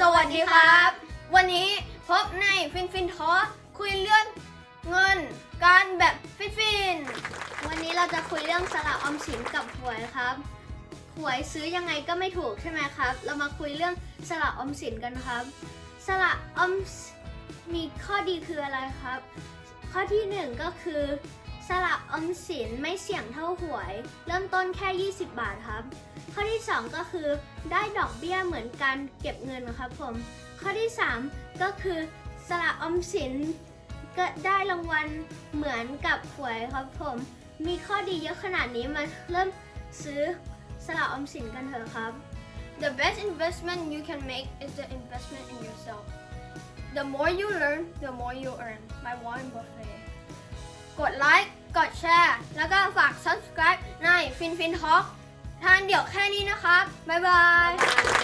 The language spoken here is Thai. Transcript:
สวัสดีครับ วันนี้พบในฟินฟินทอคุยเรื่องเงินการแบบฟินฟินวันนี้เราจะคุยเรื่องสละออมสินกับหวยครับหวยซื้อยังไงก็ไม่ถูกใช่ไหมครับ เรามาคุยเรื่องสละออมสินกันครับ สละออมมีข้อดีคืออะไรครับ ข้อที่หนึ่งก็คือ สละออมสินไม่เสี่ยงเท่าหวย เริ่มต้นแค่ 20 บาทครับ ข้อที่สองก็คือได้ดอกเบี้ยเหมือนการเก็บเงินครับผม ข้อที่สามก็คือสละออมสินก็ได้รางวัลเหมือนกับหวยครับผม มีข้อดีเยอะขนาดนี้มาเริ่มซื้อสละออมสินกันเถอะครับ The best investment you can make is the investment in yourself The more you learn the more you earn by Warren Buffett กดไลค์ กดแชร์ แล้วก็ฝาก subscribe ในฟินฟินทอ ทานเดี๋ยวแค่นี้นะครับ บ๊ายบาย